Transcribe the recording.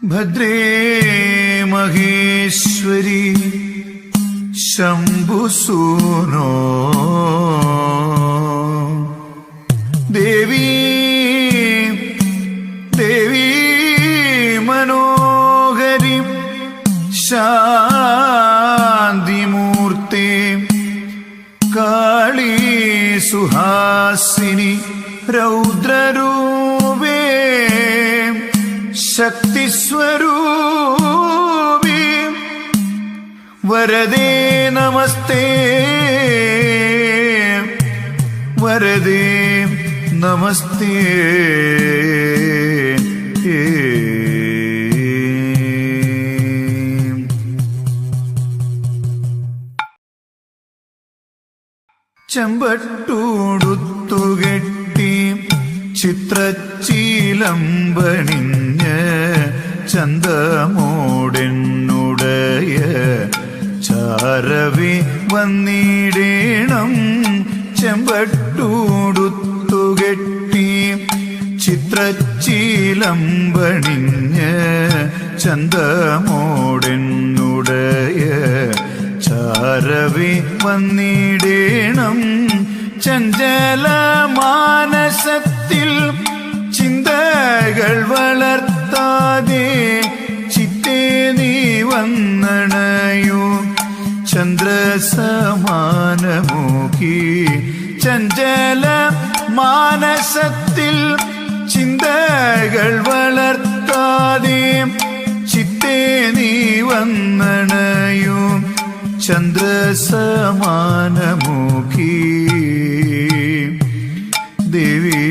ഭദ്രേ മഹേശ്വരി ശംഭുസൂനോ ദേവി ദേവി മനോഹരി ശാന്തിമൂർത്തി काली സുഹാസിനി രൗദ്രരൂപേ. ശക്തിസ്വരൂപി. വരദേ നമസ്തേ. വരദേ നമസ്തേ. ചെമ്പട്ടൂടുത്തുകെട്ടി ചിത്രച്ചീലമ്പണിഞ്ഞ് ചന്തമോടെന്നുടയ ചാരവി വന്നിടേണം. ചെമ്പട്ടൂടുത്തുകെട്ടി ചിത്രച്ചീലം പണിഞ്ഞ് ചന്തമോടെന്നുടയ ചാരവി വന്നിടേണം. ചഞ്ചല വന്നണയൂ. ചന്ദ്രസമാനമൂക്കി ചഞ്ചല മാനസത്തിൽ ചിന്തകൾ വളർത്താതെ ചിത്തേ നീ വന്നണയൂ. ചന്ദ്രസമാനമൂക്കി ദേവീ